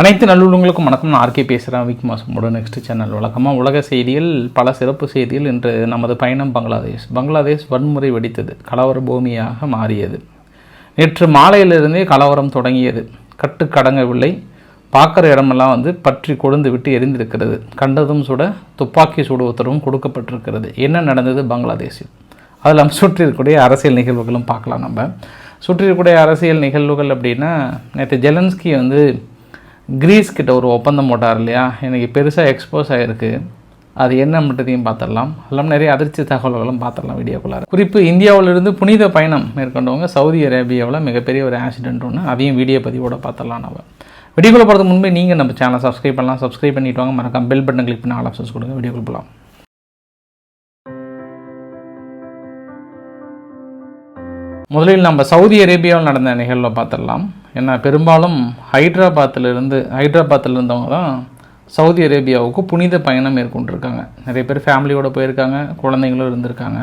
அனைத்து நல்லுள்ளங்களுக்கும் வணக்கம். நான் ஆர்கே பேசுகிறேன் விக் மாசமோட நெக்ஸ்ட் சேனல் வழக்கமாக உலக செய்தியில் பல சிறப்பு செய்திகள் இன்று நமது பயணம் பங்களாதேஷ். பங்களாதேஷ் வன்முறை வெடித்தது. கலவர பூமியாக மாறியது. நேற்று மாலையிலிருந்தே கலவரம் தொடங்கியது. கட்டுக்கடங்கவில்லை பார்க்குற இடமெல்லாம் வந்து பற்றி கொழுந்து விட்டு எரிந்திருக்கிறது. கண்டதும் சுட துப்பாக்கி சூடு உத்தரவும் கொடுக்கப்பட்டிருக்கிறது. என்ன நடந்தது பங்களாதேஷில்? அதில் நம்ம சுற்றி அரசியல் நிகழ்வுகளும் பார்க்கலாம் நம்ம. சுற்றிருக்கக்கூடிய அரசியல் நிகழ்வுகள் அப்படின்னா நேற்று ஜெலன்ஸ்கி வந்து கிரீஸ் கிட்ட ஒரு ஒப்பந்தம் போட்டார் இல்லையா? எனக்கு பெருசாக எக்ஸ்போஸ் ஆகிருக்கு அது என்ன மட்டுத்தையும் பார்த்துடலாம். எல்லாம் நிறைய அதிர்ச்சி தகவல்களும் பார்த்துடலாம் வீடியோக்குள்ளார. குறிப்பு இந்தியாவிலிருந்து புனித பயணம் மேற்கொண்டவங்க சவுதி அரேபியாவில் மிகப்பெரிய ஒரு ஆக்சிடென்ட் ஒன்று அதையும் வீடியோ பதிவோட பார்த்துடலாம் நம்ம. வீடியோக்குள்ள போகிறதுக்கு முன்பே நீங்கள் நம்ம சேனலை சப்ஸ்கிரைப் பண்ணலாம். சப்ஸ்கிரைப் பண்ணிவிட்டு வாங்க. மறக்காம பெல் பட்டன் கிளிக் பண்ணி ஆல் ஆப்ஷன்ஸ் கொடுங்க. வீடியோக்குள்ள போகலாம் முதலில் நம்ம சவுதி அரேபியாவில் நடந்த நிகழ்வை பார்த்துடலாம். ஏன்னா பெரும்பாலும் ஹைதராபாத்திலிருந்து ஹைதராபாத்தில் இருந்தவங்க தான் சவுதி அரேபியாவுக்கு புனித பயணம் மேற்கொண்டிருக்காங்க. நிறைய பேர் ஃபேமிலியோடு போயிருக்காங்க குழந்தைங்களும் இருந்திருக்காங்க.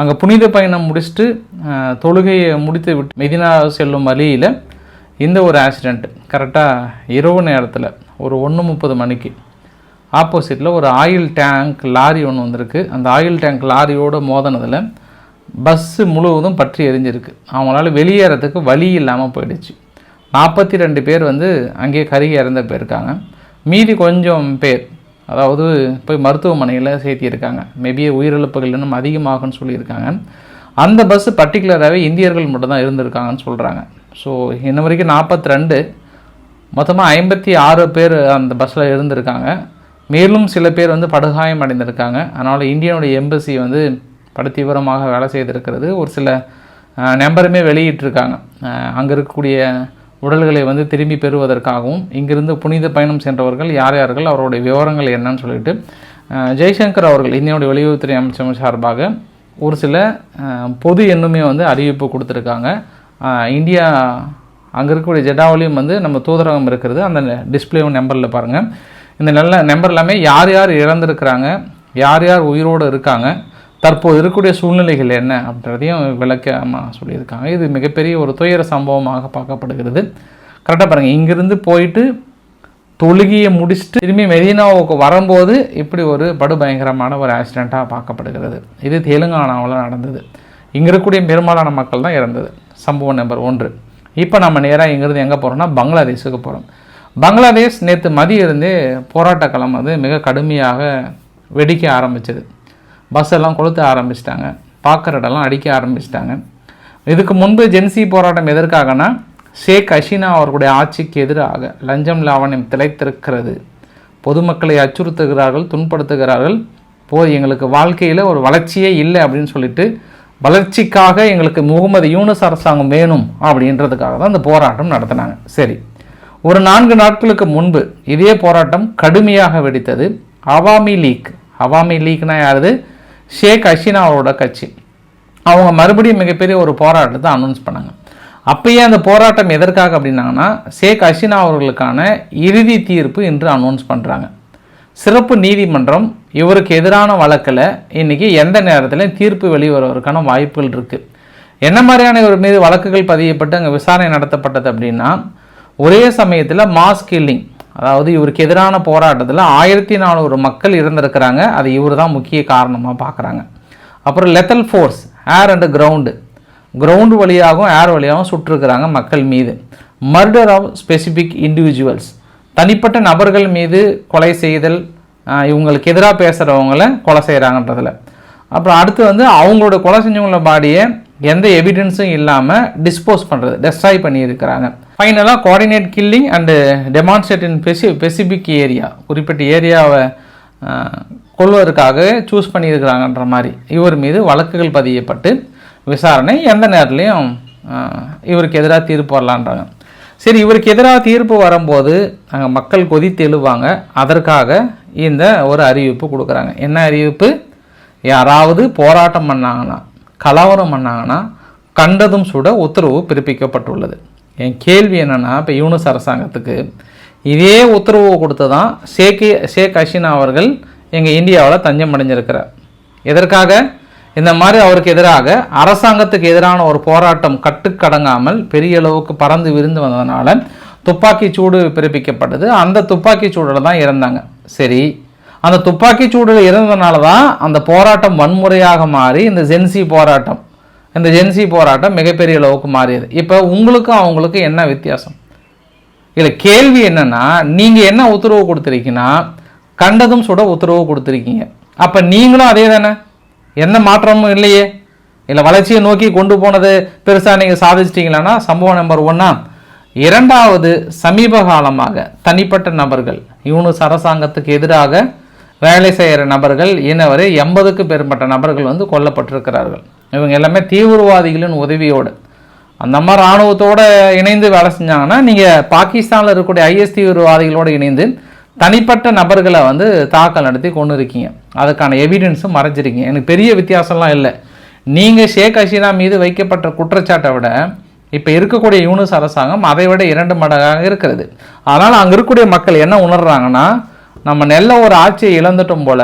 அங்கே புனித பயணம் முடிச்சுட்டு தொழுகையை முடித்து விட்டு மெதினா செல்லும் வழியில் இந்த ஒரு ஆக்சிடெண்ட் கரெக்டாக இரவு நேரத்தில் ஒரு ஒன்று முப்பது மணிக்கு ஆப்போசிட்டில் ஒரு ஆயில் டேங்க் லாரி ஒன்று வந்திருக்கு. அந்த ஆயில் டேங்க் லாரியோட மோதினதில் பஸ்ஸு முழுவதும் பற்றி எரிஞ்சிருக்கு. அவங்களால வெளியேறதுக்கு வழி இல்லாமல் போயிடுச்சு. நாற்பத்தி ரெண்டு பேர் வந்து அங்கேயே கருகி இறந்த போயிருக்காங்க மீதி கொஞ்சம் பேர் அதாவது போய் மருத்துவமனையில் சேர்த்திருக்காங்க. மேபி உயிரிழப்புகள் இன்னும் அதிகமாகும்னு சொல்லியிருக்காங்க. அந்த பஸ்ஸு பர்டிகுலராகவே இந்தியர்கள் மட்டும்தான் இருந்திருக்காங்கன்னு சொல்கிறாங்க ஸோ இன்ன வரைக்கும் நாற்பத்தி ரெண்டு மொத்தமாக ஐம்பத்தி ஆறு பேர் அந்த பஸ்ஸில் இருந்திருக்காங்க. மேலும் சில பேர் வந்து படுகாயம் அடைந்திருக்காங்க அதனால் இந்தியனுடைய எம்பசி வந்து படு தீவிரமாக வேலை செய்திருக்கிறது. ஒரு சில நம்பருமே வெளியிட்டிருக்காங்க. அங்கே இருக்கக்கூடிய உடல்களை வந்து திரும்பி பெறுவதற்காகவும் இங்கிருந்து புனித பயணம் சென்றவர்கள் யார் யார்கள் அவருடைய விவரங்கள் என்னன்னு சொல்லிட்டு ஜெய்சங்கர் அவர்கள் இந்தியாவுடைய வெளியுறவுத்துறை அமைச்சர் சார்பாக ஒரு சில பொது எண்ணுமே வந்து அறிவிப்பு கொடுத்துருக்காங்க. இந்தியா அங்கே இருக்கக்கூடிய ஜெடாவிலையும் வந்து நம்ம தூதரகம் இருக்கிறது. அந்த டிஸ்பிளே நம்பரில் பாருங்கள் இந்த நல்ல நம்பர் எல்லாமே யார் யார் இறந்துருக்கிறாங்க யார் யார் உயிரோடு இருக்காங்க தற்போது இருக்கக்கூடிய சூழ்நிலைகள் என்ன அப்படின்றதையும் விளக்கமாக சொல்லியிருக்காங்க. இது மிகப்பெரிய ஒரு துயர சம்பவமாக பார்க்கப்படுகிறது. கரெக்டாக பாருங்கள் இங்கிருந்து போயிட்டு தொழுகியை முடிச்சுட்டு திரும்பி மெதினாவுக்கு வரும்போது இப்படி ஒரு படுபயங்கரமான ஒரு ஆக்சிடெண்ட்டாக பார்க்கப்படுகிறது. இது தெலுங்கானாவில் நடந்தது. இங்கே இருக்கக்கூடிய பெரும்பாலான மக்கள் தான் இறந்தது. சம்பவம் நம்பர் ஒன்று. இப்போ நம்ம நேராக இங்கேருந்து எங்கே போகிறோம்னா பங்களாதேஷுக்கு போகிறோம் பங்களாதேஷ் நேற்று மதியம் இருந்தே போராட்ட களம் வந்து மிக கடுமையாக வெடிக்க ஆரம்பிச்சது. பஸ் எல்லாம் கொளுத்த ஆரம்பிச்சிட்டாங்க. பார்க்குற இடம்லாம் அடிக்க ஆரம்பிச்சிட்டாங்க. இதுக்கு முன்பு ஜென்சி போராட்டம் எதற்காகனா ஷேக் ஹசீனா அவர்களுடைய ஆட்சிக்கு எதிராக லஞ்சம் லாவணியம் திளைத்திருக்கிறது. பொதுமக்களை அச்சுறுத்துகிறார்கள் துன்படுத்துகிறார்கள் போய் எங்களுக்கு வாழ்க்கையில் ஒரு வளர்ச்சியே இல்லை அப்படின்னு சொல்லிட்டு வளர்ச்சிக்காக எங்களுக்கு முகமது யூனஸ் அரசாங்கம் வேணும் அப்படின்றதுக்காக தான் அந்த போராட்டம் நடத்தினாங்க. சரி ஒரு நான்கு நாட்களுக்கு முன்பு இதே போராட்டம் கடுமையாக வெடித்தது. அவாமி லீக். அவாமி லீக்னா யாருது? ஷேக் ஹசீனா அவரோட கட்சி. அவங்க மறுபடியும் மிகப்பெரிய ஒரு போராட்டத்தை அனௌன்ஸ் பண்ணாங்க. அப்பயே அந்த போராட்டம் எதற்காக அப்படின்னாங்கன்னா ஷேக் ஹசீனா அவர்களுக்கான இறுதி தீர்ப்பு இன்று அனௌன்ஸ் பண்ணுறாங்க சிறப்பு நீதிமன்றம் இவருக்கு எதிரான வழக்கில் இன்றைக்கி எந்த நேரத்திலையும் தீர்ப்பு வெளிவருவதற்கான வாய்ப்புகள் இருக்குது என்ன மாதிரியான இவர் மீது வழக்குகள் பதியப்பட்டு அங்கே விசாரணை நடத்தப்பட்டது அப்படின்னா ஒரே சமயத்தில் மாஸ் கில்லிங் அதாவது இவருக்கு எதிரான போராட்டத்தில் ஆயிரத்தி நானூறு மக்கள் இறந்திருக்கிறாங்க அது இவர் தான் முக்கிய காரணமாக பார்க்குறாங்க அப்புறம் lethal force air and ground ground வழியாகவும் ஏர் வழியாகவும் சுட்டிருக்கிறாங்க மக்கள் மீது. மர்டர் ஆஃப் ஸ்பெசிஃபிக் இண்டிவிஜுவல்ஸ் தனிப்பட்ட நபர்கள் மீது கொலை செய்தல் இவங்களுக்கு எதிராக பேசுகிறவங்கள கொலை செய்கிறாங்கன்றதில் அப்புறம் அடுத்து வந்து அவங்களோட கொலை செஞ்சவங்கள பாடியை எந்த எவிடன்ஸும் இல்லாமல் டிஸ்போஸ் பண்ணுறது டெஸ்ட்ராய் பண்ணியிருக்கிறாங்க. ஃபைனலாக coordinate killing and demonstrate in Passi Pacific area குறிப்பிட்ட ஏரியாவை கொள்வதற்காக சூஸ் பண்ணியிருக்கிறாங்கன்ற மாதிரி இவர் மீது வழக்குகள் பதியப்பட்டு விசாரணை எந்த நேரத்துலையும் இவருக்கு எதிராக தீர்ப்பு வரலான்றாங்க. சரி இவருக்கு எதிராக தீர்ப்பு வரும்போது அங்கே மக்கள் கொதித்து எழுவாங்க அதற்காக இந்த ஒரு அறிவிப்பு கொடுக்குறாங்க. என்ன அறிவிப்பு? யாராவது போராட்டம் பண்ணாங்கன்னா கலவரம் பண்ணாங்கன்னா கண்டதும் சுட உத்தரவு பிறப்பிக்கப்பட்டுள்ளது. என் கேள்வி என்னென்னா இப்போ யூனுஸ் அரசாங்கத்துக்கு இதே உத்தரவு கொடுத்து தான் ஷேக் ஷேக் ஹசீனா அவர்கள் எங்கள் இந்தியாவில் தஞ்சம் அடைஞ்சிருக்கிறார். எதற்காக? இந்த மாதிரி அவருக்கு எதிராக அரசாங்கத்துக்கு எதிரான ஒரு போராட்டம் கட்டுக்கடங்காமல் பெரிய அளவுக்கு பறந்து விரிந்து வந்ததுனால துப்பாக்கி சூடு பிறப்பிக்கப்பட்டது. அந்த துப்பாக்கி சூடில் தான் இறந்தாங்க. சரி அந்த துப்பாக்கி சூடில் இருந்ததுனால தான் அந்த போராட்டம் வன்முறையாக மாறி இந்த ஜென்சி போராட்டம் இந்த ஜென்சி போராட்டம் மிகப்பெரிய அளவுக்கு மாறியது. இப்போ உங்களுக்கும் அவங்களுக்கும் என்ன வித்தியாசம்? இதில் கேள்வி என்னென்னா நீங்கள் என்ன உத்தரவு கொடுத்துருக்கீங்கன்னா கண்டதும் சுட உத்தரவு கொடுத்துருக்கீங்க. அப்போ நீங்களும் அதே தானே? எந்த மாற்றமும் இல்லையே. இல்லை வளர்ச்சியை நோக்கி கொண்டு போனது பெருசாக நீங்கள் சாதிச்சிட்டிங்களான்னா சம்பவம் நம்பர் ஒன்னா இரண்டாவது சமீப காலமாக தனிப்பட்ட நபர்கள் யூனிஸ் அரசாங்கத்துக்கு எதிராக வேலை செய்கிற நபர்கள் இனவரை எண்பதுக்கு மேற்பட்ட நபர்கள் வந்து கொல்லப்பட்டிருக்கிறார்கள். இவங்க எல்லாமே தீவிரவாதிகளின் உதவியோடு. அந்த மாதிரி இராணுவத்தோடு இணைந்து வேலை செஞ்சாங்கன்னா நீங்கள் பாகிஸ்தானில் இருக்கக்கூடிய ஐஎஸ் தீவிரவாதிகளோடு இணைந்து தனிப்பட்ட நபர்களை வந்து தாக்கல் நடத்தி கொண்டு இருக்கீங்க அதுக்கான எவிடன்ஸும் மறைஞ்சிருக்கீங்க. எனக்கு பெரிய வித்தியாசம்லாம் இல்லை. நீங்கள் ஷேக் ஹசீனா மீது வைக்கப்பட்ட குற்றச்சாட்டை விட இப்போ இருக்கக்கூடிய யூனிஸ் அரசாங்கம் அதை விட இரண்டு மடங்காக இருக்கிறது. அதனால் அங்கே இருக்கக்கூடிய மக்கள் என்ன உணர்றாங்கன்னா நம்ம நெல்ல ஒரு ஆட்சியை இழந்துட்டோம் போல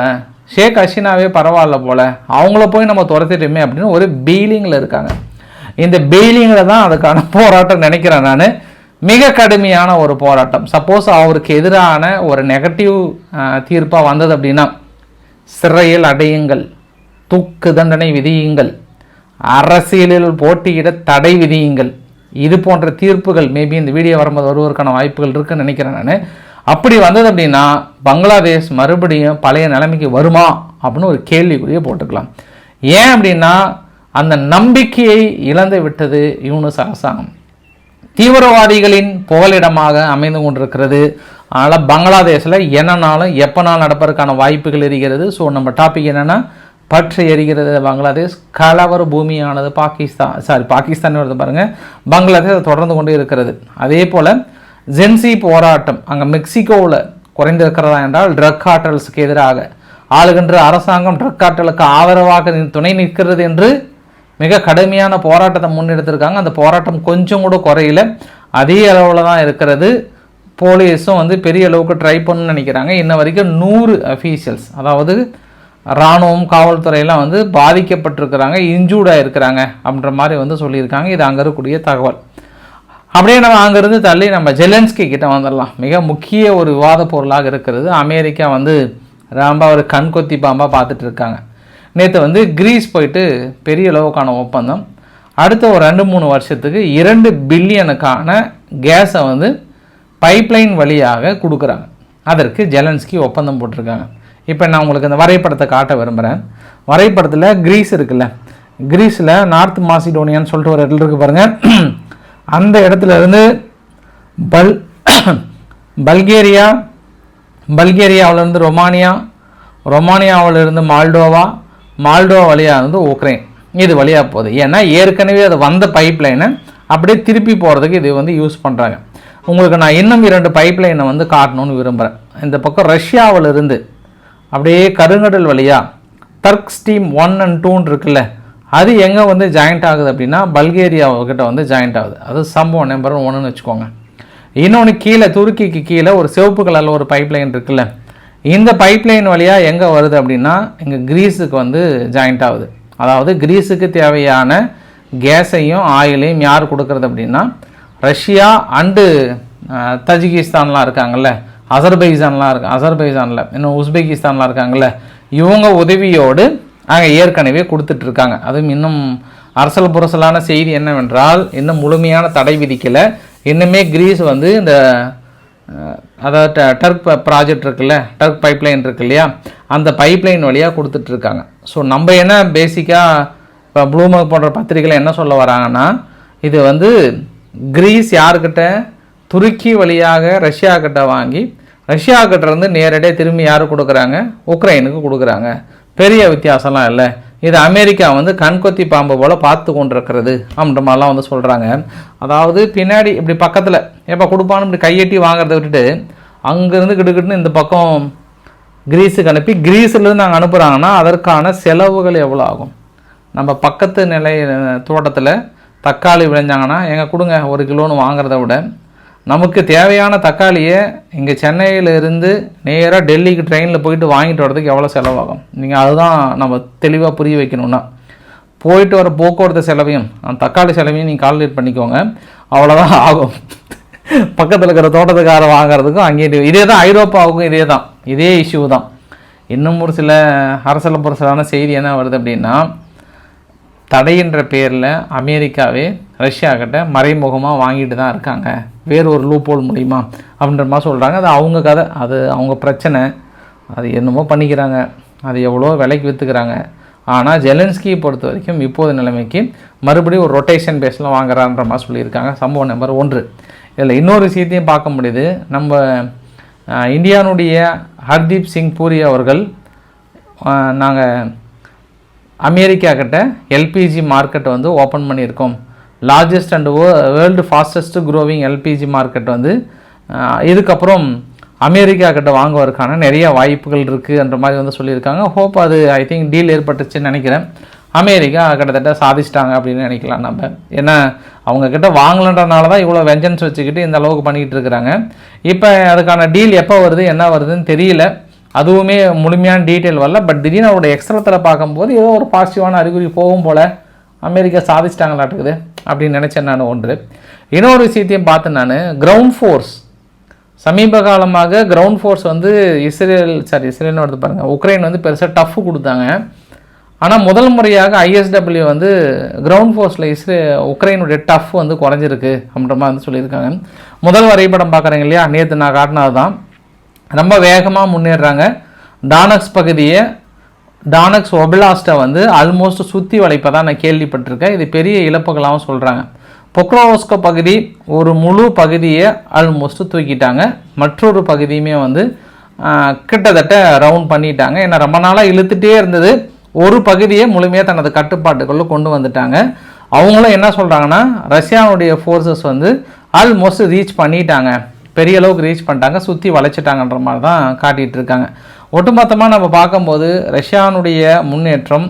ஷேக் ஹசீனாவே பரவாயில்ல போல அவங்கள போய் நம்ம துரத்திட்டோமே அப்படின்னு ஒரு பீலிங்கில் இருக்காங்க. இந்த பெயிலிங்கில் தான் அதுக்கான போராட்டம் நினைக்கிறேன் நான். மிக கடுமையான ஒரு போராட்டம். சப்போஸ் அவருக்கு எதிரான ஒரு நெகட்டிவ் தீர்ப்பாக வந்தது அப்படின்னா சிறையில் அடையுங்கள் தூக்கு தண்டனை விதியுங்கள் அரசியலில் போட்டியிட தடை விதியுங்கள். இது போன்ற தீர்ப்புகள் மேபி இந்த வீடியோ வரும்போது வருவதற்கான வாய்ப்புகள் இருக்குன்னு நினைக்கிறேன் நான். அப்படி வந்தது அப்படின்னா பங்களாதேஷ் மறுபடியும் பழைய நிலைமைக்கு வருமா அப்படின்னு ஒரு கேள்விக்குரிய போட்டுக்கலாம். ஏன் அப்படின்னா அந்த நம்பிக்கையை இழந்து விட்டது யூனிஸ் அரசாங்கம். தீவிரவாதிகளின் புகலிடமாக அமைந்து கொண்டிருக்கிறது. அதனால் பங்களாதேஷில் என்னன்னாலும் எப்போனாலும் நடப்பதற்கான வாய்ப்புகள் இருக்கிறது ஸோ நம்ம டாபிக் என்னென்னா பற்று எரிகிறது. பங்களாதேஷ் கலவர பூமியானது பாகிஸ்தான் சாரி பாகிஸ்தான் பாருங்கள் பங்களாதேஷ் தொடர்ந்து கொண்டு இருக்கிறது. அதே போல் ஜென்சி போராட்டம் அங்கே மெக்சிகோவில் குறைந்திருக்கிறதா என்றால் ட்ரக் ஹாட்டல்ஸுக்கு எதிராக ஆளுகின்ற அரசாங்கம் ட்ரக் ஹாட்டலுக்கு ஆதரவாக துணை நிற்கிறது என்று மிக கடுமையான போராட்டத்தை முன்னெடுத்திருக்காங்க. அந்த போராட்டம் கொஞ்சம் கூட குறையில. அதே அளவில் தான் இருக்கிறது. போலீஸும் வந்து பெரிய அளவுக்கு ட்ரை பண்ணணும்னு நினைக்கிறாங்க. இன்ன வரைக்கும் நூறு அஃபீஷியல்ஸ் அதாவது இராணுவம் காவல்துறையெல்லாம் வந்து பாதிக்கப்பட்டிருக்கிறாங்க இன்ஜூர்டாக இருக்கிறாங்க அப்படின்ற மாதிரி வந்து சொல்லியிருக்காங்க. இது அங்கே இருக்கக்கூடிய தகவல். அப்படியே நம்ம அங்கேருந்து தள்ளி நம்ம ஜெலன்ஸ்கி கிட்ட வந்துடலாம் மிக முக்கிய ஒரு விவாத பொருளாக இருக்கிறது. அமெரிக்கா வந்து ரொம்ப ஒரு கண்கொத்தி பாம்பாக பார்த்துட்டு இருக்காங்க. நேற்று வந்து கிரீஸ் போயிட்டு பெரிய அளவுக்கான ஒப்பந்தம். அடுத்த ஒரு ரெண்டு மூணு வருஷத்துக்கு இரண்டு பில்லியனுக்கான கேஸை வந்து பைப்லைன் வழியாக கொடுக்குறாங்க. அதற்கு ஜெலன்ஸ்கி ஒப்பந்தம் போட்டிருக்காங்க. இப்போ நான் உங்களுக்கு இந்த வரைபடத்தை காட்ட விரும்புகிறேன் வரைபடத்தில் கிரீஸ் இருக்குல்ல. கிரீஸில் நார்த் மாசிடோனியான்னு சொல்லிட்டு ஒரு இடத்துல இருக்கு பாருங்கள் அந்த இடத்துல இருந்து பல் பல்கேரியா பல்கேரியாவிலேருந்து ரொமானியா ரொமானியாவிலிருந்து மால்டோவா மால்டோவா வழியாக இருந்து உக்ரைன். இது வழியாக போகுது. ஏன்னா ஏற்கனவே அது வந்த பைப்லைனை அப்படியே திருப்பி போகிறதுக்கு இது வந்து யூஸ் பண்ணுறாங்க உங்களுக்கு நான் இன்னும் இரண்டு பைப்லைனை வந்து காட்டணும்னு விரும்புகிறேன் இந்த பக்கம் ரஷ்யாவிலிருந்து அப்படியே கருங்கடல் வழியாக தர்க் ஸ்டீம் ஒன் அண்ட் டூன்னு இருக்குல்ல அது எங்கே வந்து ஜாயிண்ட் ஆகுது அப்படின்னா பல்கேரியாவுக்கிட்ட வந்து ஜாயிண்ட் ஆகுது. அது சம்பவம் நம்பர் ஒன்றுன்னு வச்சுக்கோங்க. இன்னொன்று கீழே துருக்கிக்கு கீழே ஒரு சிவப்பு கலரில் ஒரு பைப் லைன் இருக்குல்ல. இந்த பைப்லைன் வழியாக எங்கே வருது அப்படின்னா இங்கே கிரீஸுக்கு வந்து ஜாயிண்ட் ஆகுது. அதாவது கிரீஸுக்கு தேவையான கேஸையும் ஆயிலையும் யார் கொடுக்கறது அப்படின்னா ரஷ்யா அண்டு தஜிகிஸ்தான்லாம் இருக்காங்கல்ல. அசர்பைசான்லாம் இருக்கு அசர்பைசானில் இன்னும் உஸ்பெகிஸ்தான்லாம் இருக்காங்கல்ல. இவங்க உதவியோடு ஆக ஏற்கனவே கொடுத்துட்ருக்காங்க. அதுவும் இன்னும் அரசல் புரசலான செய்தி என்னவென்றால் இன்னும் முழுமையான தடை விதிக்கலை. இன்னுமே கிரீஸ் வந்து இந்த அதாவது டர்க் ப்ராஜெக்ட் இருக்குல்ல டர்க் பைப்லைன் இருக்கு இல்லையா அந்த பைப்லைன் வழியாக கொடுத்துட்ருக்காங்க. ஸோ நம்ம என்ன பேசிக்காக இப்போ ப்ளூமர்க் போன்ற பத்திரிகைகள் என்ன சொல்ல வராங்கன்னா இது வந்து கிரீஸ் யாருக்கிட்ட? துருக்கி வழியாக ரஷ்யா கிட்ட வாங்கி ரஷ்யா கிட்ட இருந்து நேரடியாக திரும்பி யார் கொடுக்குறாங்க? உக்ரைனுக்கு கொடுக்குறாங்க. பெரிய வித்தியாசம்லாம் இல்லை. இது அமெரிக்கா வந்து கண்கொத்தி பாம்பு போல் பார்த்து கொண்டிருக்கிறது அப்படின்ற மாதிரிலாம் வந்து சொல்கிறாங்க அதாவது பின்னாடி இப்படி பக்கத்தில் எப்போ கொடுப்பான்னு இப்படி கையெட்டி வாங்குறத விட்டுட்டு அங்கேருந்து கிட்டுக்கிட்டுன்னு இந்த பக்கம் கிரீஸுக்கு அனுப்பி கிரீஸ்லேருந்து நாங்கள் அனுப்புகிறாங்கன்னா அதற்கான செலவுகள் எவ்வளோ ஆகும்? நம்ம பக்கத்து நிலை தோட்டத்தில் தக்காளி விளைஞ்சாங்கன்னா எங்கள் கொடுங்க ஒரு கிலோன்னு வாங்குறத விட நமக்கு தேவையான தக்காளியை இங்கே சென்னையில் இருந்து நேராக டெல்லிக்கு ட்ரெயினில் போயிட்டு வாங்கிட்டு வரதுக்கு எவ்வளோ செலவாகும்? நீங்கள் அதுதான் நம்ம தெளிவாக புரிய வைக்கணும்னா. போயிட்டு வர போக்குவரத்து செலவையும் அந்த தக்காளி செலவையும் நீங்கள் கால்குலேட் பண்ணிக்கோங்க. அவ்வளோதான் ஆகும். பக்கத்தில் இருக்கிற தோட்டத்துக்கார வாங்குறதுக்கும் அங்கேயே இதே தான் ஐரோப்பாவுக்கும் இதே தான். இதே இஷ்யூ தான். இன்னும் ஒரு சில அரசல புரசலான செய்தி என்ன வருது அப்படின்னா தடையின்ற பேரில் அமெரிக்காவே ரஷ்யாக்கிட்ட மறைமுகமாக வாங்கிட்டு தான் இருக்காங்க. வேறு ஒரு லூப்போல் முடியுமா அப்படின்ற மாதிரி சொல்கிறாங்க அது அவங்க கதை. அது அவங்க பிரச்சனை. அது என்னமோ பண்ணிக்கிறாங்க. அது எவ்வளோ விலைக்கு விற்றுக்கிறாங்க ஆனால் ஜெலன்ஸ்கியை பொறுத்த வரைக்கும் இப்போது நிலைமைக்கு மறுபடியும் ஒரு ரொட்டேஷன் பேஸில் வாங்குறான்ற மாதிரி சொல்லியிருக்காங்க. சம்பவம் நம்பர் ஒன்று. இதில் இன்னொரு விஷயத்தையும் பார்க்க முடியுது. நம்ம இந்தியானுடைய ஹர்தீப் சிங் பூரி அவர்கள் நாங்கள் அமெரிக்கா கிட்ட எல்பிஜி மார்க்கெட்டை வந்து ஓப்பன் பண்ணியிருக்கோம். Largest and world fastest growing LPG market வந்து இதுக்கப்புறம் அமெரிக்கா கிட்ட வாங்குவதற்கான நிறைய வாய்ப்புகள் இருக்குன்ற மாதிரி வந்து சொல்லியிருக்காங்க. ஹோப் அது ஐ திங்க் டீல் ஏற்பட்டுச்சுன்னு நினைக்கிறேன். அமெரிக்கா கிட்டத்தட்ட சாதிச்சிட்டாங்க அப்படின்னு நினைக்கலாம் நம்ம. ஏன்னா அவங்கக்கிட்ட வாங்கலன்றனால தான் இவ்வளோ வெஞ்சன்ஸ் வச்சுக்கிட்டு இந்த அளவுக்கு பண்ணிக்கிட்டு இருக்கிறாங்க. இப்போ அதுக்கான டீல் எப்போ வருது என்ன வருதுன்னு தெரியல. அதுவுமே முழுமையான டீட்டெயில் வரல. பட் திடீர்னு அவரோட எக்ஸ்ட்ரத்தில் பார்க்கும்போது ஏதோ ஒரு பாசிட்டிவான அறிகுறி போகும் போல் அமெரிக்கா சாதிச்சிட்டாங்களாட்டுக்குது அப்படின்னு நினச்சேன் நான் ஒன்று. இன்னொரு விஷயத்தையும் பார்த்தேன் நான் கிரவுண்ட் ஃபோர்ஸ் சமீப காலமாக கிரவுண்ட் ஃபோர்ஸ் வந்து இஸ்ரேல் சாரி இஸ்ரேல்னு எடுத்து பாருங்கள் உக்ரைன் வந்து பெருசாக டஃப் கொடுத்தாங்க. ஆனால் முதல் முறையாக ஐஎஸ்டபிள்யூ வந்து கிரவுண்ட் ஃபோர்ஸில் இஸ்ரே உக்ரைனுடைய டஃப் வந்து குறைஞ்சிருக்கு அப்படின்ற மாதிரி வந்து சொல்லியிருக்காங்க. முதல் வரைபடம் பார்க்குறீங்க இல்லையா? நேற்று நான் காட்டினது தான் ரொம்ப வேகமாக முன்னேறுறாங்க. டானக்ஸ் பகுதியை டானக்ஸ் ஒபிலாஸ்ட்டை வந்து ஆல்மோஸ்ட் சுற்றி வளைப்பதான் நான் கேள்விப்பட்டிருக்கேன். இது பெரிய இழப்புகளாகவும் சொல்கிறாங்க பொக்ரோவோஸ்கோ பகுதி ஒரு முழு பகுதியை ஆல்மோஸ்ட் தூக்கிட்டாங்க. மற்றொரு பகுதியுமே வந்து கிட்டத்தட்ட ரவுண்ட் பண்ணிட்டாங்க. ஏன்னா ரொம்ப நாளாக இழுத்துட்டே இருந்தது. ஒரு பகுதியை முழுமையாக தனது கட்டுப்பாட்டுக்குள்ளே கொண்டு வந்துட்டாங்க. அவங்களும் என்ன சொல்கிறாங்கன்னா ரஷ்யாவுடைய ஃபோர்ஸஸ் வந்து ஆல்மோஸ்ட் ரீச் பண்ணிட்டாங்க. பெரிய அளவுக்கு ரீச் பண்ணிட்டாங்க. சுற்றி வளைச்சிட்டாங்கன்ற மாதிரி தான் காட்டிகிட்டு இருக்காங்க. ஒட்டுமொத்தமாக நம்ம பார்க்கும்போது ரஷ்யானுடைய முன்னேற்றம்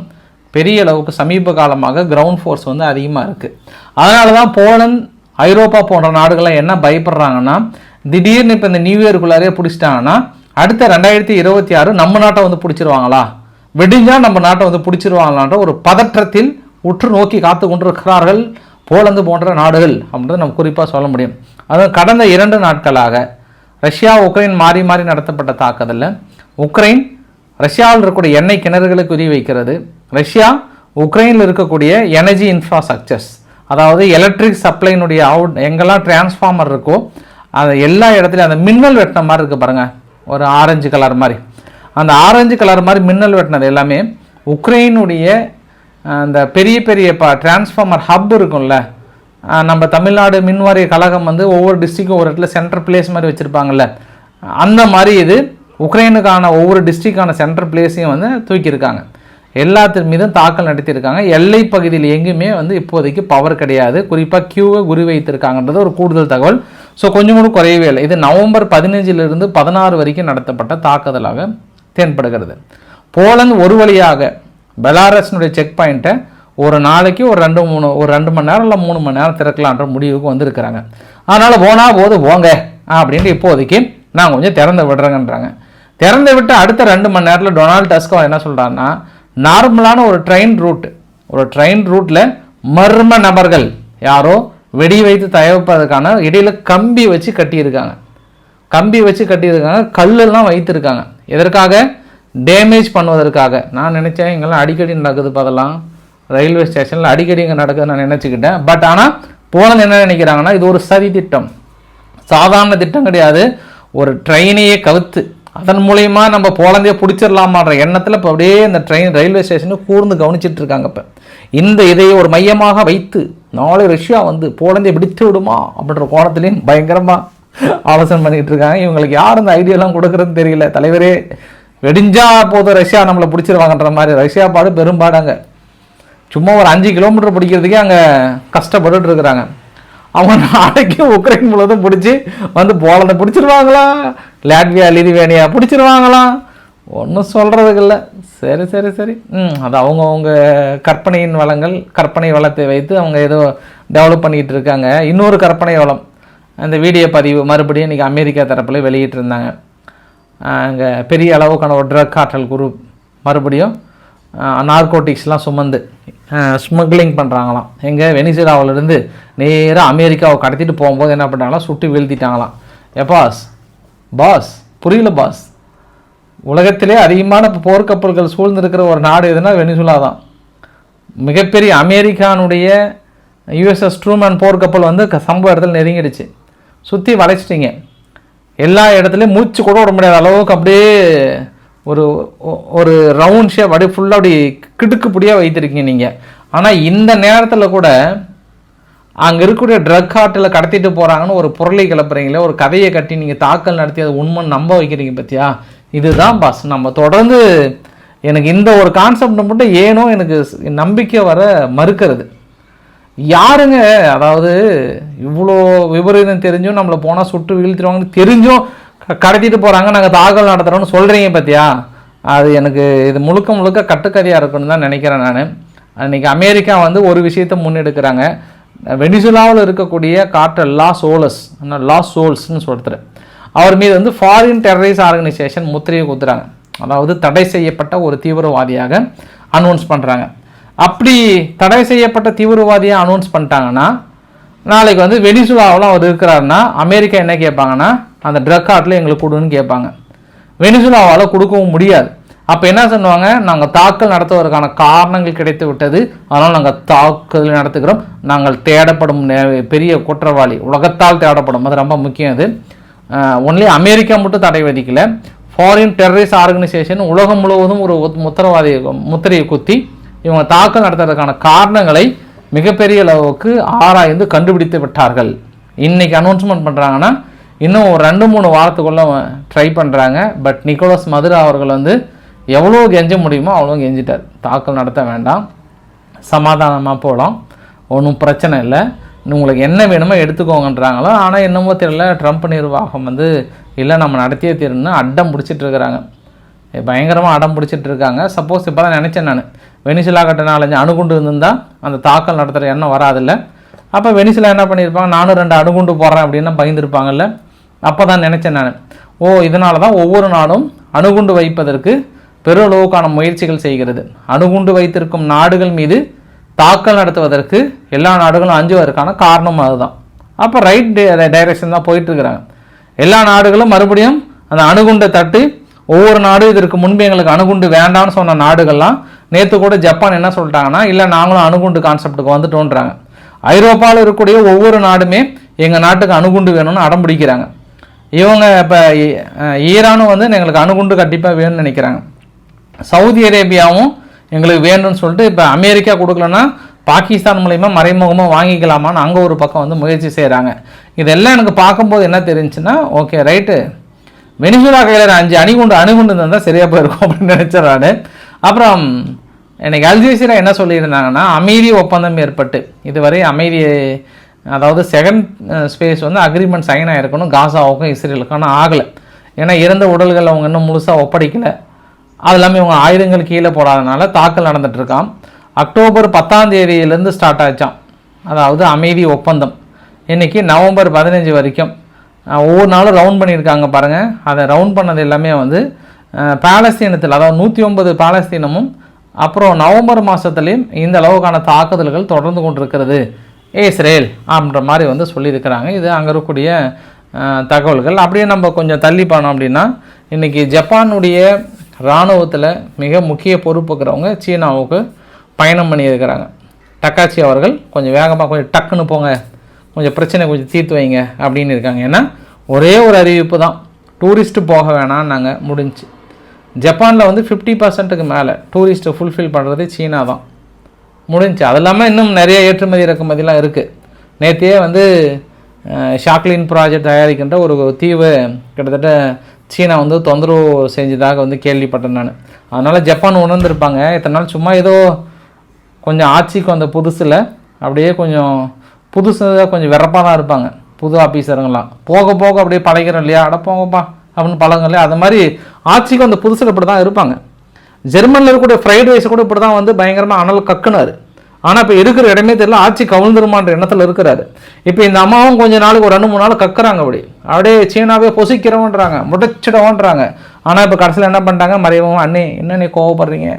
பெரிய அளவுக்கு சமீப காலமாக கிரவுண்ட் ஃபோர்ஸ் வந்து அதிகமாக இருக்குது அதனால தான் போலந்து ஐரோப்பா போன்ற நாடுகள்லாம் என்ன பயப்படுறாங்கன்னா திடீர்னு இப்போ இந்த நியூ இயருக்குள்ளாரே பிடிச்சிட்டாங்கன்னா அடுத்த ரெண்டாயிரத்தி இருபத்தி ஆறு நம்ம நாட்டை வந்து பிடிச்சிருவாங்களா? வெடிஞ்சால் நம்ம நாட்டை வந்து பிடிச்சிருவாங்களான்ற ஒரு பதற்றத்தில் உற்று நோக்கி காத்து கொண்டிருக்கிறார்கள் போலந்து போன்ற நாடுகள் அப்படின்றத நம்ம குறிப்பாக சொல்ல முடியும். அதுவும் கடந்த இரண்டு நாட்களாக ரஷ்யா உக்ரைன் மாறி மாறி நடத்தப்பட்ட தாக்குதலில். உக்ரைன் ரஷ்யாவில் இருக்கக்கூடிய எண்ணெய் கிணறுகளுக்கு குறி வைக்கிறது. ரஷ்யா உக்ரைனில் இருக்கக்கூடிய எனர்ஜி இன்ஃப்ராஸ்ட்ரக்சர்ஸ் அதாவது எலக்ட்ரிக் சப்ளைனுடைய அவுட் எங்கெல்லாம் டிரான்ஸ்ஃபார்மர் இருக்கோ அது எல்லா இடத்துலையும் அந்த மின்னல் வெட்டின மாதிரி இருக்குது பாருங்கள் ஒரு ஆரஞ்சு கலர் மாதிரி. அந்த ஆரஞ்சு கலர் மாதிரி மின்னல் வெட்டினது எல்லாமே உக்ரைனுடைய அந்த பெரிய பெரிய இப்போ டிரான்ஸ்ஃபார்மர் ஹப் இருக்கும்ல. நம்ம தமிழ்நாடு மின்வாரிய கழகம் வந்து ஒவ்வொரு டிஸ்ட்ரிக்கும் ஒரு இடத்துல சென்டர் பிளேஸ் மாதிரி வச்சுருப்பாங்கல்ல. அந்த மாதிரி இது உக்ரைனுக்கான ஒவ்வொரு டிஸ்ட்ரிக்டான சென்ட்ரல் பிளேஸையும் வந்து தூக்கியிருக்காங்க. எல்லாத்தின் மீதும் தாக்கல் நடத்தியிருக்காங்க. எல்லை பகுதியில் எங்கேயுமே வந்து இப்போதைக்கு பவர் கிடையாது. குறிப்பாக கியூவை குறி வைத்திருக்காங்கன்றது ஒரு கூடுதல் தகவல். ஸோ கொஞ்சம் கூட குறையவே இல்லை. இது நவம்பர் பதினஞ்சிலிருந்து பதினாறு வரைக்கும் நடத்தப்பட்ட தாக்குதலாக தென்படுகிறது. போலந்து ஒரு வழியாக பெலாரஸ்னுடைய செக் பாயிண்ட்டை ஒரு நாளைக்கு ஒரு ரெண்டு மூணு ஒரு ரெண்டு மணி நேரம் இல்லை மூணு மணி நேரம் திறக்கலான்ற முடிவுக்கு வந்திருக்கிறாங்க. அதனால் போனால் போது போங்க. அப்படின்ட்டு இப்போதைக்கு நான் கொஞ்சம் திறந்து விடுறேங்கன்றாங்க. திறந்து விட்டு அடுத்த ரெண்டு மணி நேரத்தில் டொனால்ட் டஸ்கோ என்ன சொல்கிறாருன்னா நார்மலான ஒரு ட்ரெயின் ரூட் ஒரு ட்ரெயின் ரூட்டில் மர்ம நபர்கள் யாரோ வெடி வைத்து தயாரிப்பதற்கான இடையில் கம்பி வச்சு கட்டியிருக்காங்க. கம்பி வச்சு கட்டியிருக்காங்க கல்லெல்லாம் வைத்திருக்காங்க. எதற்காக? டேமேஜ் பண்ணுவதற்காக. நான் நினச்சேன் இங்கெல்லாம் அடிக்கடி நடக்குது பதெல்லாம் ரயில்வே ஸ்டேஷனில் அடிக்கடி இங்கே நடக்குது நான் நினச்சிக்கிட்டேன். பட் ஆனால் போனது என்ன நினைக்கிறாங்கன்னா இது ஒரு சதி திட்டம் சாதாரண திட்டம் கிடையாது. ஒரு ட்ரெயினையே கவுத்து அதன் மூலயமா நம்ம போலந்தையே பிடிச்சிடலாமான்ற எண்ணத்தில் இப்போ அப்படியே இந்த ட்ரெயின் ரயில்வே ஸ்டேஷனை கூர்ந்து கவனிச்சிட்டு இருக்காங்க இப்போ. இந்த இதை ஒரு மையமாக வைத்து நாளை ரஷ்யா வந்து போலந்தை பிடித்து விடுமா அப்படின்ற கோணத்துலேயும் பயங்கரமாக ஆலோசனை பண்ணிட்டு இருக்காங்க. இவங்களுக்கு யார் இந்த ஐடியாலாம் கொடுக்குறதுன்னு தெரியல. தலைவரே வெடிஞ்சா போதும் ரஷ்யா நம்மளை பிடிச்சிருவாங்கன்ற மாதிரி. ரஷ்யா பாடு பெரும்பாடாங்க சும்மா ஒரு அஞ்சு கிலோமீட்டர் பிடிக்கிறதுக்கே அங்கே கஷ்டப்பட்டுட்டு இருக்கிறாங்க. அவங்க நாளைக்கு உக்ரைன் முழுவதும் பிடிச்சி வந்து போலந்தை பிடிச்சிருவாங்களா? Latvia Lithuania பிடிச்சிருவாங்களாம். ஒன்றும் சொல்கிறதுக்கு இல்லை சரி சரி சரி. ம் அது அவங்கவுங்க கற்பனையின் வளங்கள் கற்பனை வளத்தை வைத்து அவங்க ஏதோ டெவலப் பண்ணிக்கிட்டு இருக்காங்க. இன்னொரு கற்பனை வளம். அந்த வீடியோ பதிவு மறுபடியும் இன்றைக்கி அமெரிக்கா தரப்பில் வெளியிட்டிருந்தாங்க. அங்கே பெரிய அளவுக்கான ஒரு ட்ரக் ஆற்றல் குரூப் மறுபடியும் நார்கோட்டிக்ஸ்லாம் சுமந்து ஸ்மக்லிங் பண்ணுறாங்களாம் எங்கே வெனிசுலாவிலேருந்து நேராக அமெரிக்காவை கடத்திட்டு போகும்போது என்ன பண்ணுறாங்களாம் சுட்டு வீழ்த்திட்டாங்களாம். எப்பாஸ் பாஸ் புரியல பாஸ். உலகத்திலே அதிகமான போர்க்கப்பல்கள் சூழ்ந்திருக்கிற ஒரு நாடு எதுனா வெனிசுலா தான். மிகப்பெரிய அமெரிக்கானுடைய யுஎஸ்எஸ் ட்ரூமேன் போர்க்கப்பல் வந்து சம்பவ இடத்துல நெருங்கிடுச்சு. சுற்றி வளைச்சிட்டிங்க. எல்லா இடத்துலையும் மூச்சு கூட விட முடியாத அளவுக்கு அப்படியே ஒரு ஒரு ரவுண்ட் ஷேப் அப்படியே ஃபுல்லாக அப்படி கிடுக்குப்படியாக வைத்திருக்கீங்க நீங்கள் ஆனால் இந்த நேரத்தில் கூட அங்கே இருக்கக்கூடிய ட்ரக் ஹார்ட்டில் கடத்திட்டு போகிறாங்கன்னு ஒரு பொருளை கிளப்புறீங்களே ஒரு கதையை கட்டி நீங்கள் தாக்கல் நடத்தி அதை உண்மை நம்ப வைக்கிறீங்க பத்தியா? இதுதான் பாஸ் நம்ம தொடர்ந்து எனக்கு இந்த ஒரு கான்செப்ட் மட்டும் ஏனோ எனக்கு நம்பிக்கை வர மறுக்கிறது. யாருங்க அதாவது இவ்வளோ விபரீதம் தெரிஞ்சும் நம்மளை போனால் சுட்டு வீழ்த்திடுவாங்கன்னு தெரிஞ்சும் க- கடத்திட்டு போகிறாங்க நாங்கள் தாக்கல் நடத்துகிறோம்னு சொல்கிறீங்க பார்த்தியா அது எனக்கு இது முழுக்க முழுக்க கட்டுக்கதையாக இருக்குன்னு தான் நினைக்கிறேன் நான். அன்றைக்கி அமெரிக்கா வந்து ஒரு விஷயத்தை முன்னெடுக்கிறாங்க. வெனிசுலாவில் இருக்கக்கூடிய கார்டல் லா சோலஸ் லா சோல்ஸ்னு சொல்கிறேன் அவர் மீது வந்து ஃபாரின் டெரரிஸ்ட் ஆர்கனைசேஷன் முத்திரையை குத்துறாங்க. அதாவது தடை செய்யப்பட்ட ஒரு தீவிரவாதியாக அனௌன்ஸ் பண்ணுறாங்க அப்படி தடை செய்யப்பட்ட தீவிரவாதியாக அனௌன்ஸ் பண்ணிட்டாங்கன்னா நாளைக்கு வந்து வெனிசுலாவில் அவர் இருக்கிறாருன்னா அமெரிக்கா என்ன கேட்பாங்கன்னா அந்த ட்ரக் கார்டில் எங்களுக்கு கொடுன்னு கேட்பாங்க. வெனிசுலாவால் கொடுக்கவும் முடியாது. அப்போ என்ன சொல்லுவாங்க? நாங்கள் தாக்கல் நடத்துவதற்கான காரணங்கள் கிடைத்து விட்டது. அதனால் நாங்கள் தாக்குதல் நடத்துகிறோம். நாங்கள் தேடப்படும் பெரிய குற்றவாளி உலகத்தால் தேடப்படும். அது ரொம்ப முக்கியம் அது. ஒன்லி அமெரிக்கா மட்டும் தடை விதிக்கல. ஃபாரின் டெரரிஸ்ட் ஆர்கனைசேஷன் உலகம் முழுவதும் ஒரு முத்திரவாதி முத்திரையை குத்தி இவங்க தாக்கல் நடத்துறதுக்கான காரணங்களை மிகப்பெரிய அளவுக்கு ஆராய்ந்து கண்டுபிடித்து விட்டார்கள். இன்னைக்கு அனௌன்ஸ்மெண்ட் பண்ணுறாங்கன்னா இன்னும் ஒரு ரெண்டு மூணு வாரத்துக்குள்ள ட்ரை பண்ணுறாங்க பட் நிக்கோலஸ் மதுரா அவர்கள் வந்து எவ்வளோ கெஞ்ச முடியுமோ அவ்வளோ கெஞ்சிட்டார். தாக்கல் நடத்த வேண்டாம். சமாதானமாக போகலாம் ஒன்றும் பிரச்சனை இல்லை. உங்களுக்கு என்ன வேணுமோ எடுத்துக்கோங்கன்றாங்களோ ஆனால் என்னமோ தெரியல ட்ரம்ப் நிர்வாகம் வந்து இல்லை நம்ம நடத்தியே தீரணும்னு அடம் பிடிச்சிட்டுருக்குறாங்க பயங்கரமாக அடம் பிடிச்சிட்டு இருக்காங்க. சப்போஸ் இப்போ தான் நினச்சேன் நான். வெனிசுலா கட்ட நாலஞ்சு அணுகுண்டு இருந்திருந்தால் அந்த தாக்கல் நடத்துகிற எண்ணம் வராதில்ல. அப்போ வெனிசுலா என்ன பண்ணியிருப்பாங்க நானும் ரெண்டு அணுகுண்டு போடுறேன் அப்படின்னா பயந்துருப்பாங்கல்ல. அப்போ தான் நினச்சேன் நான். ஓ இதனால தான் ஒவ்வொரு நாடும் அணுகுண்டு வைப்பதற்கு பெருளவுக்கான முயற்சிகள் செய்கிறது. அணுகுண்டு வைத்திருக்கும் நாடுகள் மீது தாக்கல் நடத்துவதற்கு எல்லா நாடுகளும் அஞ்சுவதற்கான காரணம் அதுதான். அப்போ ரைட் டைரக்ஷன் தான் போயிட்டுருக்கிறாங்க. எல்லா நாடுகளும் மறுபடியும் அந்த அணுகுண்டை தட்டி ஒவ்வொரு நாடும் இதற்கு முன்பு எங்களுக்கு அணுகுண்டு வேண்டாம்னு சொன்ன நாடுகள்லாம் நேற்று கூட ஜப்பான் என்ன சொல்லிட்டாங்கன்னா இல்லை நாங்களும் அணுகுண்டு கான்செப்டுக்கு வந்துட்டோன்றாங்க ஐரோப்பாவில் இருக்கக்கூடிய ஒவ்வொரு நாடுமே எங்கள் நாட்டுக்கு அணுகுண்டு வேணும்னு அடம் பிடிக்கிறாங்க. இவங்க இப்போ ஈரானும் வந்து எங்களுக்கு அணுகுண்டு கண்டிப்பாக வேணும்னு நினைக்கிறாங்க. சவுதி அரேபியாவும் எங்களுக்கு வேணும்னு சொல்லிட்டு இப்போ அமெரிக்கா கொடுக்கலன்னா பாகிஸ்தான் மூலயமா மறைமுகமாக வாங்கிக்கலாமான்னு அங்கே ஒரு பக்கம் வந்து முயற்சி செய்கிறாங்க இதெல்லாம் எனக்கு பார்க்கும்போது என்ன தெரிஞ்சுன்னா ஓகே ரைட்டு வெனிசுலா கையில் அஞ்சு அணிகுண்டு அணுகுண்டு இருந்தால் சரியாக போயிருக்கும் அப்படின்னு நினச்சேன் அப்புறம் எனக்கு அல்ஜீசிரா என்ன சொல்லியிருந்தாங்கன்னா அமைதி ஒப்பந்தம் ஏற்பட்டு இதுவரை அமைதி அதாவது செகண்ட் ஸ்பேஸ் uh, வந்து அக்ரிமெண்ட் சைன் ஆகிருக்கணும் காசாவுக்கும் இஸ்ரேலுக்கும் ஆனால் ஆகலை. ஏன்னா இறந்த உடல்கள் அவங்க இன்னும் முழுசாக ஒப்படைக்கலை. அது இல்லாமல் இவங்க ஆயுதங்கள் கீழே போடாதனால தாக்கல் நடந்துகிட்ருக்கான் அக்டோபர் பத்தாம் தேதியிலேருந்து ஸ்டார்ட் ஆச்சான் அதாவது அமைதி ஒப்பந்தம். இன்றைக்கி நவம்பர் பதினஞ்சு வரைக்கும். ஒவ்வொரு நாளும் ரவுண்ட் பண்ணியிருக்காங்க பாருங்கள் அதை ரவுண்ட் பண்ணது எல்லாமே வந்து பாலஸ்தீனத்தில் அதாவது நூற்றி ஒன்பது பாலஸ்தீனமும் அப்புறம் நவம்பர் மாதத்துலேயும் இந்த அளவுக்கான தாக்குதல்கள் தொடர்ந்து கொண்டிருக்கிறது. இஸ்ரேல் அப்படின்ற மாதிரி வந்து சொல்லியிருக்கிறாங்க. இது அங்கே இருக்கக்கூடிய தகவல்கள். அப்படியே நம்ம கொஞ்சம் தள்ளி போனோம் அப்படின்னா இன்றைக்கி ஜப்பானுடைய இராணுவத்தில் மிக முக்கிய பொறுப்புக்கிறவங்க சீனாவுக்கு பயணம் பண்ணியிருக்கிறாங்க. டக்காச்சி அவர்கள் கொஞ்சம் வேகமாக கொஞ்சம் டக்குன்னு போங்க. கொஞ்சம் பிரச்சனை கொஞ்சம் தீர்த்து வைங்க அப்படின்னு இருக்காங்க. ஏன்னா ஒரே ஒரு அறிவிப்பு தான். டூரிஸ்ட்டு போக வேணாம் நாங்கள் முடிஞ்சு. ஜப்பானில் வந்து ஃபிஃப்டி பர்சன்ட்டுக்கு மேலே டூரிஸ்ட்டை ஃபுல்ஃபில் பண்ணுறது சீனா தான். முடிஞ்சு. அது இல்லாமல் இன்னும் நிறைய ஏற்றுமதி இறக்குமதிலாம் இருக்குது நேற்றையே வந்து ஷாக்லின் ப்ராஜெக்ட் தயாரிக்கின்ற ஒரு தீவு கிட்டத்தட்ட சீனா வந்து தொந்தரவு செஞ்சதாக வந்து கேள்விப்பட்டேன் நான். அதனால் ஜப்பான் உணர்ந்திருப்பாங்க. இத்தனை நாள் சும்மா ஏதோ கொஞ்சம் ஆட்சிக்கு வந்த புதுசில் அப்படியே கொஞ்சம் புதுசாக கொஞ்சம் வெறப்பாக தான் இருப்பாங்க. புது ஆஃபீஸருங்களாம் போக போக அப்படியே பழகிறோம் இல்லையா? அட போங்கப்பா அப்படின்னு பழகும் இல்லையா? அது மாதிரி ஆட்சிக்கு வந்த புதுசில் இப்படி தான் இருப்பாங்க. ஜெர்மனில் இருக்கக்கூடிய ஃப்ரைட் ரைஸ் கூட இப்படி தான் வந்து பயங்கரமாக அனல் கக்குனாரு. ஆனால் இப்போ இருக்கிற இடமே தெரியல ஆட்சி கவிழ்ந்துருமான்ற எண்ணத்தில் இருக்கிறாரு. இப்போ இந்த அம்மாவும் கொஞ்சம் நாளுக்கு ஒரு ரெண்டு மூணு நாள் கக்குறாங்க அப்படி. அப்படியே சீனாவே பொசிக்கிறோன்றாங்க முடைச்சிடவோன்றாங்க. ஆனால் இப்போ கடைசியில் என்ன பண்ணிட்டாங்க? மறைவம் அண்ணே என்ன நீ கோவப்படுறீங்க?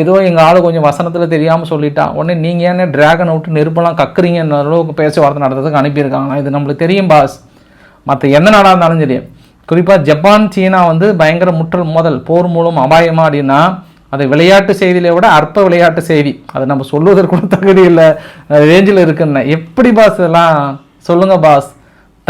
ஏதோ எங்கள் ஆள் கொஞ்சம் வசனத்தில் தெரியாமல் சொல்லிட்டா. உடனே நீங்கள் ஏன் ட்ராகன் விட்டு நெருப்பெல்லாம் கக்குறீங்கன்ற அளவுக்கு பேச்சுவார்த்தை நடத்துறதுக்கு அனுப்பியிருக்காங்க. இது நம்மளுக்கு தெரியும் பாஸ் மற்ற எந்த நாடாக இருந்தாலும் சரி. குறிப்பாக ஜப்பான் சீனா வந்து பயங்கர முற்றல் மோதல் போர் மூலம் அபாயமா அப்படின்னா அது விளையாட்டு செய்தியில விட அற்ப விளையாட்டு செய்தி. அதை நம்ம சொல்வதற்கு கூட தகுதி இல்லை. ரேஞ்சில் இருக்குன்னு. எப்படி பாஸ் இதெல்லாம்? சொல்லுங்கள் பாஸ்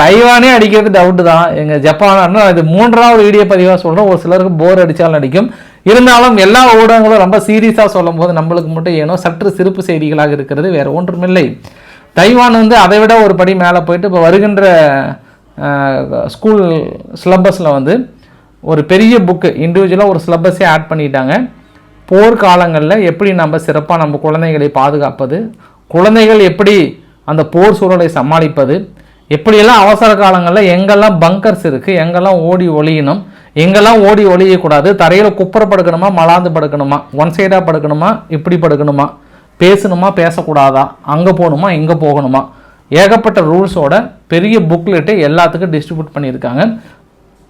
தைவானே அடிக்கிறது டவுட்டு தான். எங்கள் ஜப்பானா இது மூன்றாவது வீடியோ பதிவாக சொல்கிறோம் ஒரு சிலருக்கு போர் அடித்தாலும் அடிக்கும் இருந்தாலும் எல்லா ஊடகங்களும் ரொம்ப சீரியஸாக சொல்லும் போது நம்மளுக்கு மட்டும் ஏனோ சற்று சிறப்பு செய்திகளாக இருக்கிறது வேறு ஒன்றுமில்லை. தைவான் வந்து அதை விட ஒரு படி மேலே போயிட்டு இப்போ வருகின்ற ஸ்கூல் சிலபஸில் வந்து ஒரு பெரிய புக்கு இண்டிவிஜுவலாக ஒரு சிலபஸே ஆட் பண்ணிட்டாங்க. போர்க்காலங்களில் எப்படி நம்ம சிறப்பாக நம்ம குழந்தைகளை பாதுகாப்பது குழந்தைகள் எப்படி அந்த போர் சூழலை சமாளிப்பது எப்படியெல்லாம் அவசர காலங்களில் எங்கெல்லாம் பங்கர்ஸ் இருக்குது எங்கெல்லாம் ஓடி ஒளியணும் எங்கெல்லாம் ஓடி ஒளியக்கூடாது தரையில் குப்புற படுக்கணுமா மலாந்து படுக்கணுமா ஒன் சைடாக படுக்கணுமா இப்படி படுக்கணுமா பேசணுமா பேசக்கூடாதா அங்கே போகணுமா இங்கே போகணுமா ஏகப்பட்ட ரூல்ஸோட பெரிய புக்லெட்டு எல்லாத்துக்கும் டிஸ்ட்ரிபியூட் பண்ணியிருக்காங்க.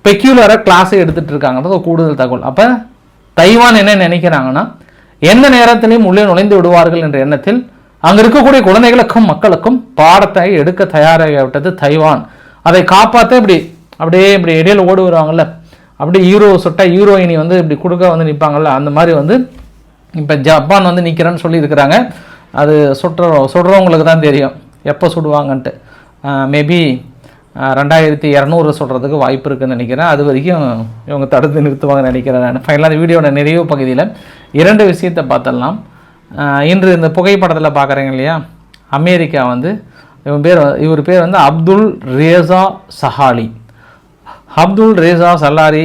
பெக்யூலராக கிளாஸை எடுத்துகிட்டு இருக்காங்கன்றது கூடுதல் தகவல். அப்போ தைவான் என்ன நினைக்கிறாங்கன்னா எந்த நேரத்திலையும் உள்ளே நுழைந்து விடுவார்கள் என்ற எண்ணத்தில் அங்கே இருக்கக்கூடிய குழந்தைகளுக்கும் மக்களுக்கும் பாடத்தை எடுக்க தயாராகிவிட்டது தைவான். அதை காப்பாற்ற இப்படி அப்படியே இப்படி இடையில ஓடி வருவாங்கல்ல. அப்படியே ஹீரோ சுட்ட ஹீரோயினி வந்து இப்படி கொடுக்க வந்து நிற்பாங்கல்ல அந்த மாதிரி வந்து இப்போ ஜப்பான் வந்து நிற்கிறேன்னு சொல்லியிருக்கிறாங்க. அது சுட்டுற சுடுறவங்களுக்கு தான் தெரியும். எப்போ சுடுவாங்கன்ட்டு. மேபி ரெண்டாயிரத்தி இரநூறு சொல்கிறதுக்கு வாய்ப்பு இருக்குதுன்னு நினைக்கிறேன். அது வரைக்கும் இவங்க தடுத்து நிறுத்துவாங்கன்னு நினைக்கிறேன் நான். ஃபைனலாக அந்த வீடியோட நிறைவு பகுதியில் இரண்டு விஷயத்தை பார்த்தலாம் இன்று இந்த புகைப்படத்தில் பார்க்குறீங்க இல்லையா? அமெரிக்கா வந்து இவன் பேர் இவர் பேர் வந்து அப்துல் ரேசா சஹாலி. அப்துல் ரேசா சல்லாரி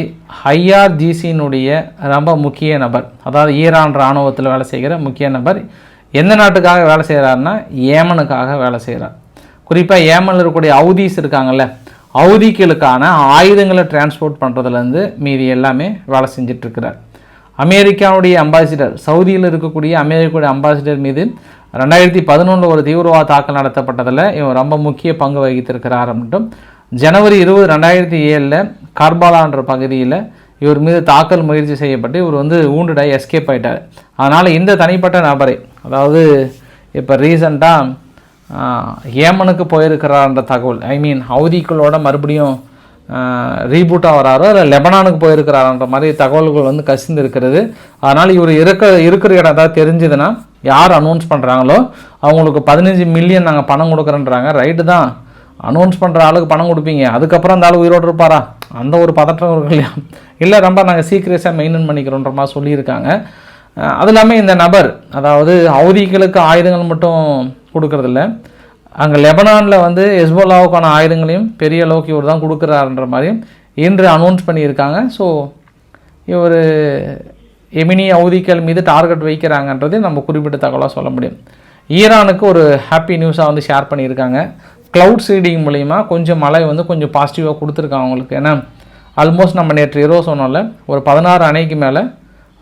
ஐஆர்ஜிசியினுடைய ரொம்ப முக்கிய நபர். அதாவது ஈரான் இராணுவத்தில் வேலை செய்கிற முக்கிய நபர். எந்த நாட்டுக்காக வேலை செய்கிறாருன்னா ஏமனுக்காக வேலை செய்கிறார் குறிப்பாக ஏமனில் இருக்கக்கூடிய அவுதீஸ் இருக்காங்கல்ல அவுதிகளுக்கான ஆயுதங்களை டிரான்ஸ்போர்ட் பண்ணுறதுலேருந்து மீதி எல்லாமே வேலை செஞ்சிட்ருக்கிறார் அமெரிக்காவுடைய அம்பாசிடர் சவுதியில் இருக்கக்கூடிய அமெரிக்காவுடைய அம்பாசிடர் மீது ரெண்டாயிரத்தி பதினொன்றில் ஒரு தீவிரவாத தாக்கல் நடத்தப்பட்டதில் இவன் ரொம்ப முக்கிய பங்கு வகித்திருக்கிறார் மட்டும் ஜனவரி இருபது ரெண்டாயிரத்தி ஏழில் கார்பாலான்ற பகுதியில் இவர் மீது தாக்கல் முயற்சி செய்யப்பட்டு இவர் வந்து ஊண்டுடாய் எஸ்கேப் ஆகிட்டார் அதனால் இந்த தனிப்பட்ட நபரை அதாவது இப்போ ரீசண்டாக ஏமனுக்கு போயிருக்கிறார்ன்ற தகவல் ஐ மீன் ஹவுதிக்களோட மறுபடியும் ரீபூட்டாக வராரோ இல்லை லெபனானுக்கு போயிருக்கிறாரன்ற மாதிரி தகவல்கள் வந்து கசிந்து இருக்கிறது அதனால் இவர் இருக்க இருக்கிற இடம் ஏதாவது தெரிஞ்சதுன்னா யார் அனௌன்ஸ் பண்ணுறாங்களோ அவங்களுக்கு பதினஞ்சு மில்லியன் நாங்கள் பணம் கொடுக்குறேன்றாங்க. ரைட்டு தான். அனௌன்ஸ் பண்ணுற ஆளுக்கு பணம் கொடுப்பீங்க. அதுக்கப்புறம் அந்த ஆள் உயிரோடு இருப்பாரா? அந்த ஒரு பதற்றம் இருக்கு இல்லையா? இல்லை ரொம்ப நாங்கள் சீக்கிரஸாக மெயின்டைன் பண்ணிக்கிறோன்ற மாதிரி சொல்லியிருக்காங்க. அது இல்லாமல் இந்த நபர் அதாவது ஹவுதிகளுக்கு ஆயுதங்கள் மட்டும் கொடுக்கறதில்ல. அங்கே லெபனானில் வந்து ஹெஸ்போலாவுக்கான ஆயுதங்களையும் பெரிய அளவுக்கு இவர் தான் கொடுக்குறாருன்ற மாதிரியும் இன்று அனௌன்ஸ் பண்ணியிருக்காங்க. ஸோ இவர் எமினி அவுதிக்கள் மீது டார்கெட் வைக்கிறாங்கன்றது நம்ம குறிப்பிட்ட தகவலாக சொல்ல முடியும். ஈரானுக்கு ஒரு ஹாப்பி நியூஸாக வந்து ஷேர் பண்ணியிருக்காங்க. க்ளவுட் சீடிங் மூலிமா கொஞ்சம் மழை வந்து கொஞ்சம் பாசிட்டிவாக கொடுத்துருக்காங்க அவங்களுக்கு. ஏன்னா ஆல்மோஸ்ட் நம்ம நேற்று இரவு சொன்னோம்ல ஒரு பதினாறு அணைக்கு மேலே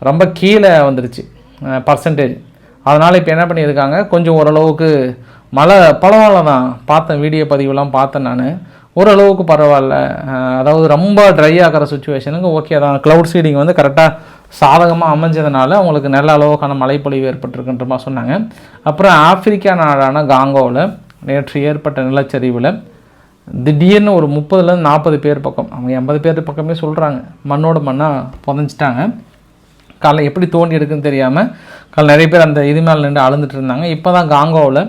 ரொம்ப கீழே வந்துருச்சு பர்சன்டேஜ் அதனால் இப்போ என்ன பண்ணியிருக்காங்க கொஞ்சம் ஓரளவுக்கு மழை பரவாயில்ல தான் பார்த்தேன் வீடியோ பதிவுலாம் பார்த்தேன் நான். ஓரளவுக்கு பரவாயில்ல. அதாவது ரொம்ப ட்ரை ஆகிற சுச்சுவேஷனுக்கு ஓகே தான். க்ளவுட் சீடிங் வந்து கரெக்டாக சாதகமாக அமைஞ்சதுனால அவங்களுக்கு நல்ல அளவுக்கான மழைப்பொழிவு ஏற்பட்டிருக்குன்ற மாதிரி சொன்னாங்க. அப்புறம் ஆப்பிரிக்கா நாடான காங்கோவில் நேற்று ஏற்பட்ட நிலச்சரிவில் திடீர்னு ஒரு முப்பதுலேருந்து நாற்பது பேர் பக்கம் அவங்க எண்பது பேர் பக்கமே சொல்கிறாங்க மண்ணோட மண்ணாக புதஞ்சிட்டாங்க. காலை எப்படி தோண்டி எடுக்குன்னு தெரியாமல் காலை நிறைய பேர் அந்த இது மேலே நின்று அழுந்துட்டு இருந்தாங்க. இப்போ தான் காங்கோவில்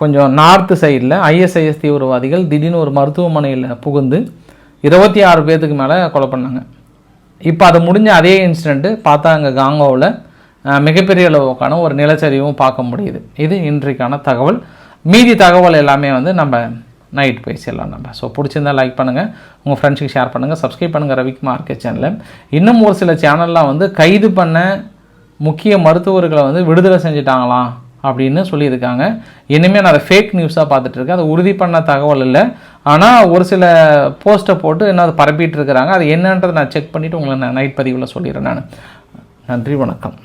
கொஞ்சம் நார்த்து சைடில் ஐஎஸ்ஐஎஸ் தீவிரவாதிகள் திடீர்னு ஒரு மருத்துவமனையில் புகுந்து இருபத்தி ஆறு பேர்த்துக்கு மேலே கொலை பண்ணாங்க. இப்போ அது முடிஞ்ச அதே இன்சிடெண்ட்டு பார்த்தா அங்கே காங்கோவில் மிகப்பெரிய அளவுக்கான ஒரு நிலச்சரிவும் பார்க்க முடியுது. இது இன்றைக்கான தகவல். மீதி தகவல் எல்லாமே வந்து நம்ம நைட் பேசிடலாம் நம்ம. ஸோ பிடிச்சிருந்தால் லைக் பண்ணுங்கள் உங்கள் ஃப்ரெண்ட்ஸுக்கு ஷேர் பண்ணுங்கள் சப்ஸ்கிரைப் பண்ணுங்கள் ரவிக் மார்க்கெட் சேனலில் இன்னும் ஒரு சில சேனல்லாம் வந்து கைது பண்ண முக்கிய மருத்துவர்களை வந்து விடுதலை செஞ்சுட்டாங்களாம். அப்படின்னு சொல்லியிருக்காங்க. இனிமேல் நான் அதை ஃபேக் நியூஸாக பார்த்துட்ருக்கேன் அதை உறுதி பண்ண தகவல் இல்லை. ஆனால் ஒரு சில போஸ்ட்டை போட்டு என்ன அதை பரப்பிட்டு இருக்கிறாங்க அது என்னன்றதை நான் செக் பண்ணிவிட்டு உங்களை நான் நைட் பதிவில் சொல்லிடுறேன் நான். நன்றி வணக்கம்.